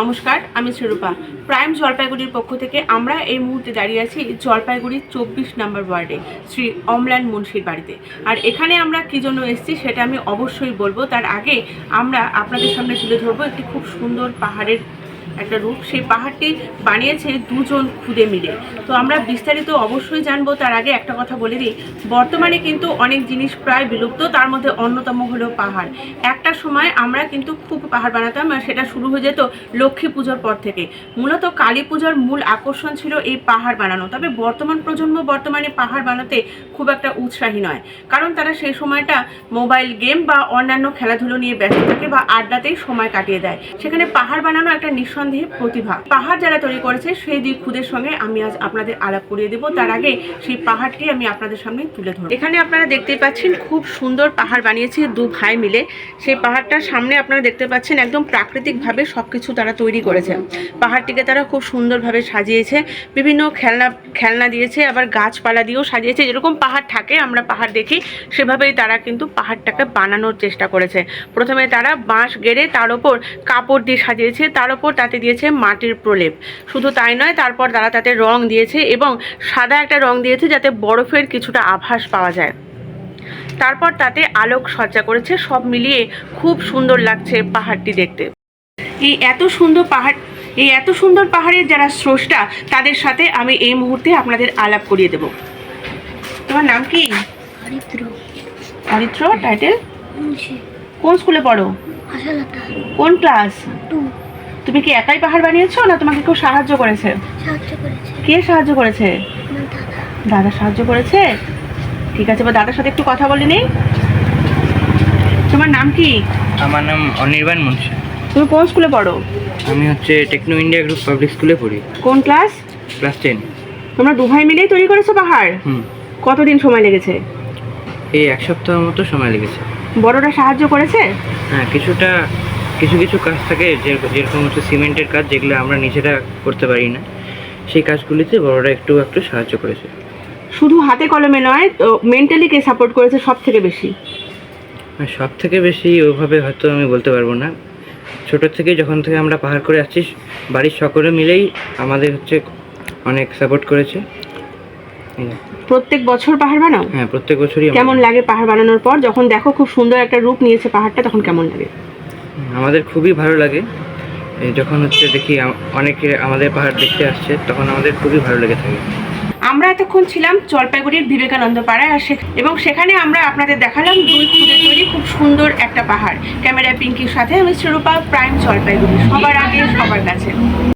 নমস্কার, আমি শ্রীরূপা প্রাইম জলপাইগুড়ির পক্ষ থেকে আমরা এই মুহূর্তে দাঁড়িয়ে আছি জলপাইগুড়ির চব্বিশ নম্বর ওয়ার্ডে, শ্রী অমলান মুন্সির বাড়িতে। আর এখানে আমরা কী জন্য এসেছি সেটা আমি অবশ্যই বলব। তার আগে আমরা আপনাদের সামনে তুলে ধরবো একটি খুব সুন্দর পাহাড়ের একটা রূপ। সেই পাহাড়টি বানিয়েছে দুজন খুদে মিলে। তো আমরা বিস্তারিত অবশ্যই জানব, তার আগে একটা কথা বলে দিই। বর্তমানে কিন্তু অনেক জিনিস প্রায় বিলুপ্ত, তার মধ্যে অন্যতম হলো পাহাড়। একটা সময় আমরা কিন্তু খুব পাহাড় বানাতাম, আর সেটা শুরু হয়ে যেত লক্ষ্মী পুজোর পর থেকে। মূলত কালী পূজার মূল আকর্ষণ ছিল এই পাহাড় বানানো। তবে বর্তমান প্রজন্ম বর্তমানে পাহাড় বানাতে খুব একটা উৎসাহী নয়। কারণ তারা সেই সময়টা মোবাইল গেম বা অন্যান্য খেলাধুলো নিয়ে ব্যস্ত থাকে বা আড্ডাতেই সময় কাটিয়ে দেয়। সেখানে পাহাড় বানানো একটা নিঃসন্দেহে প্রতিভা। পাহাড় যারা তৈরি করেছে, সেই দুই খুদের সঙ্গে আমি আজ আপনাদের আলাপ করিয়ে দেবো। তার আগে সেই পাহাড়টি আমি আপনাদের সামনে তুলে ধরব। এখানে আপনারা দেখতে পাচ্ছেন, খুব সুন্দর পাহাড় বানিয়েছে দু ভাই মিলে। সেই পাহাড়টার সামনে আপনারা দেখতে পাচ্ছেন, একদম প্রাকৃতিকভাবে সব কিছু তারা তৈরি করেছে। পাহাড়টিকে তারা খুব সুন্দরভাবে সাজিয়েছে, বিভিন্ন খেলনা খেলনা দিয়েছে, আবার গাছপালা দিয়েও সাজিয়েছে। যেরকম পাহাড় থাকে, আমরা পাহাড় দেখি, সেভাবেই তারা কিন্তু পাহাড়টাকে বানানোর চেষ্টা করেছে। প্রথমে তারা বাঁশ গেড়ে তার ওপর কাপড় দিয়ে সাজিয়েছে, তার ওপর তাতে দিয়েছে মাটির প্রলেপ। শুধু তাই নয় তারপর তারা তাতে রং দিয়েছে এবং সাদা একটা রং দিয়েছে যাতে বরফের কিছুটা আভাস পাওয়া যায়। তারপর তাতে আলোক সজ্জা করেছে সব মিলিয়ে খুব সুন্দর লাগছে পাহাড়টি দেখতে। এই এত সুন্দর পাহাড় এই এত সুন্দর পাহাড়ের যারা স্রষ্টা তাদের সাথে আমি এই মুহূর্তে আপনাদের আলাপ করিয়ে দেব। তোমার নাম কি? অরিত্র টাইটেল কোন স্কুলে পড়ো? কোন ক্লাস? টু। তুমি কি একাই পাহাড় বানিয়েছো না তোমাকে কেউ সাহায্য করেছে? কে সাহায্য করেছে? দাদা। দাদা সাহায্য করেছে? ঠিক আছে বা দাদার সাথে একটু কথা বলে নেই। তোমার নাম কি? আমার নাম অনির্বাণ মুন্সি। তুমি কোন স্কুলে পড়ো? আমি হচ্ছে টেকনো ইন্ডিয়া গ্রুপ পাবলিক স্কুলে পড়ি। কোন ক্লাস? Class ten. তোমরা দু ভাই মিলেই তৈরি করেছ পাহাড়? হুম। কতদিন সময় লেগেছে? এই এক সপ্তাহ মতো সময় লেগেছে। বড়রা সাহায্য করেছে? হ্যাঁ কিছুটা কিছু কিছু কাজ থাকে যে যেরকম হচ্ছে সিমেন্টের কাজ যেগুলো আমরা নিজেরা করতে পারি না সেই কাজগুলিতে বড়রা একটু একটু সাহায্য করেছে। শুধু হাতে কলমে নয় তো মেন্টালি কে সাপোর্ট করেছে সব থেকে বেশি? সব থেকে বেশি ওইভাবে হয়তো আমি বলতে পারব না। ছোটো থেকে যখন থেকে আমরা পাহাড় করে আসছি বাড়ির সকলে মিলেই আমাদের হচ্ছে অনেক সাপোর্ট করেছে। প্রত্যেক বছর পাহাড় বানাও? হ্যাঁ প্রত্যেক বছরই কেমন লাগে পাহাড় বানানোর পর? যখন দেখো খুব সুন্দর একটা রূপ নিয়েছে পাহাড়টা তখন কেমন লাগে? আমাদের খুবই ভালো লাগে। যখন হচ্ছে দেখি অনেকে আমাদের পাহাড় দেখতে আসছে, তখন আমাদের খুবই ভালো লেগে থাকে। আমরা এতক্ষণ ছিলাম জলপাইগুড়ির বিবেকানন্দ পাড়ায় আসে এবং সেখানে আমরা আপনাদের দেখালাম দুই খুঁজে তৈরি খুব সুন্দর একটা পাহাড়। ক্যামেরা পিঙ্কির সাথে আমি শিরোপা প্রাইম জলপাইগুড়ি। সবার আগে, সবার কাছে।